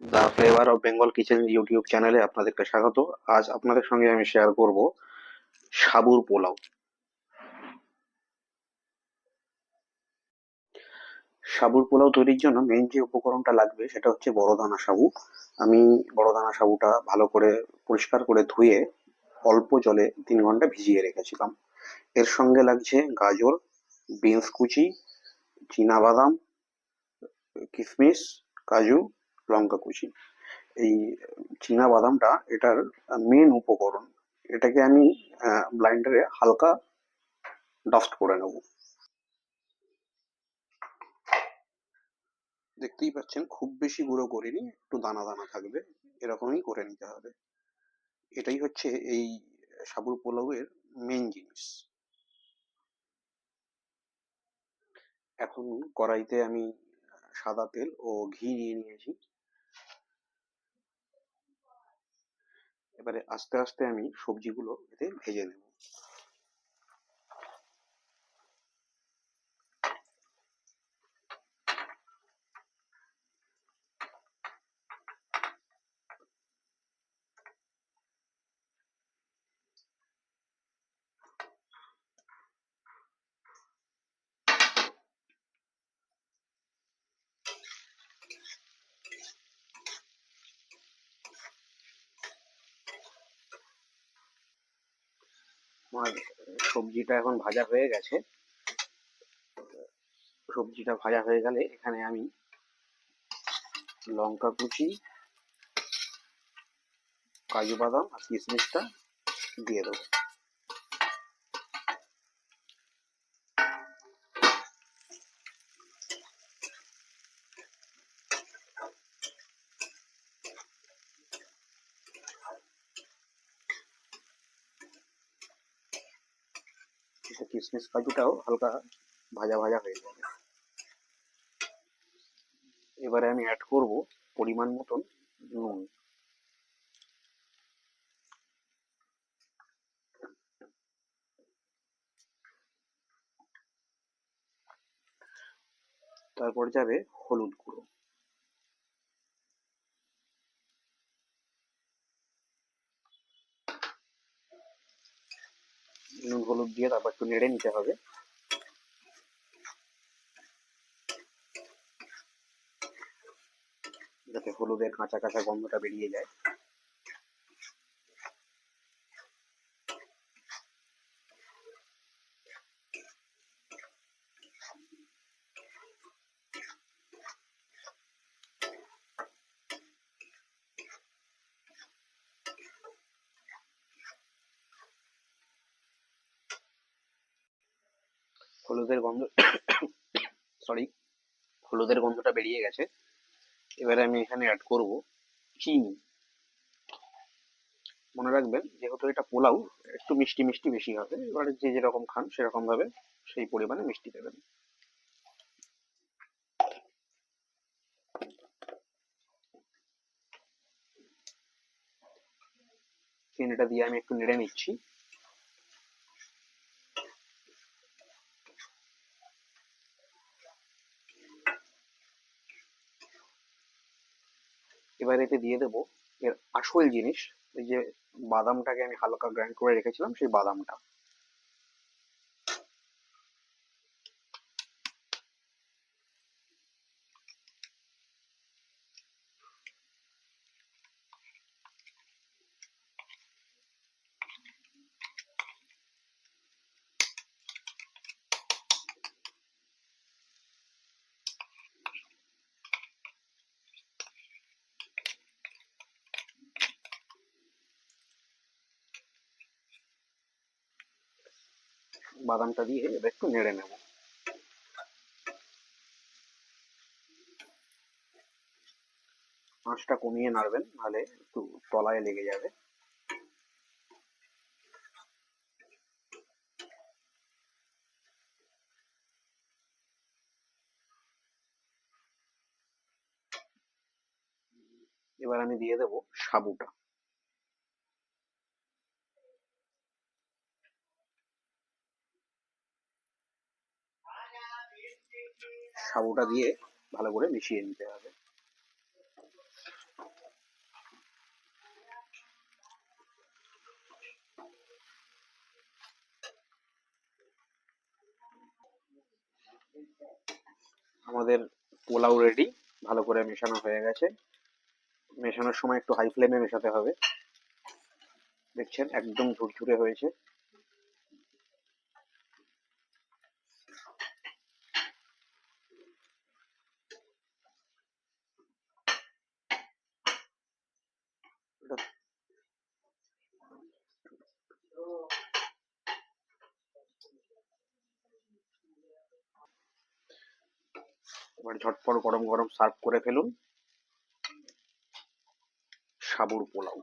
The flavour of Bengal kitchen YouTube চ্যানেলে আপনাদেরকে স্বাগত। আজ আপনাদের সঙ্গে আমি শেয়ার করব সাবুর পোলাও। সাবুর পোলাও তৈরির জন্য মেন যে উপকরণটা লাগবে সেটা হচ্ছে বড় দানা সাবু। আমি বড় দানা সাবুটা ভালো করে পরিষ্কার করে ধুয়ে অল্প জলে তিন ঘণ্টা ভিজিয়ে রেখেছিলাম। এর সঙ্গে লাগছে গাজর, বিনস কুচি বাদাম কিশমিশ কাজু লঙ্কা কুচি। এই চীনা বাদামটা এটার মেন উপকরণ। এটাকে আমি ব্লাইন্ডারে হালকা ডাস্ট করে নেব। দেখতেই পাচ্ছেন, খুব বেশি গুঁড়ো করিনি, একটু দানা দানা থাকবে, এরকমই করে নিতে হবে। এটাই হচ্ছে এই সাবুর পোলাওয়ের মেন জিনিস। এখন কড়াইতে আমি সাদা তেল ও ঘি নিয়ে নিয়েছি। এবারে আস্তে আস্তে আমি সবজিগুলো এতে ভেজে নেব। আমার সবজিটা এখন ভাজা হয়ে গেছে। সবজিটা ভাজা হয়ে গেলে এখানে আমি লঙ্কা কুচি, কাজু বাদাম আর কিশমিশটা দিয়ে দেবো। কিশমিশ কাজুটাও হালকা ভাজা ভাজা হয়ে যাবে। এবারে আমি অ্যাড করব পরিমাণ মতন নুন। তারপর যাবে হলুদ গুঁড়ো। নুন, হলুদ দিয়ে তারপর একটু নেড়ে নিতে হবে। যাতে হলুদের কাঁচা কাঁচা গন্ধটা বেরিয়ে যায়। হলুদের গন্ধ সরি হলুদের গন্ধটা বেরিয়ে গেছে। এবারে আমি এখানে অ্যাড করব চিনি। মনে রাখবেন, যেহেতু এটা পোলাও, একটু মিষ্টি মিষ্টি বেশি হবে। এবারে যে যেরকম খান সেরকম ভাবে সেই পরিমাণে মিষ্টি দেবেন। চিনিটা দিয়ে আমি একটু নেড়ে নিচ্ছি। এবার দিয়ে দেবো। এর আসল জিনিস, এই যে বাদামটাকে আমি হালকা গ্রাইন্ড করে রেখেছিলাম, সেই বাদামটা। বাদামটা দিয়ে এবার একটু নেড়ে নেব। আঁচটা কমিয়ে নাড়বেন, নাহলে একটু তলায় লেগে যাবে। এবার আমি দিয়ে দেব সাবুটা। সাবুটা দিয়ে ভালো করে মিশিয়ে নিতে হবে। আমাদের পোলাও রেডি ভালো করে মেশানো হয়ে গেছে। মেশানোর সময় একটু হাই ফ্লেমে মেশাতে হবে। দেখছেন, একদম ঝুরঝুরে হয়েছে। এবার ঝটপট গরম গরম সার্ভ করে ফেলুন। সাবুর পোলাও।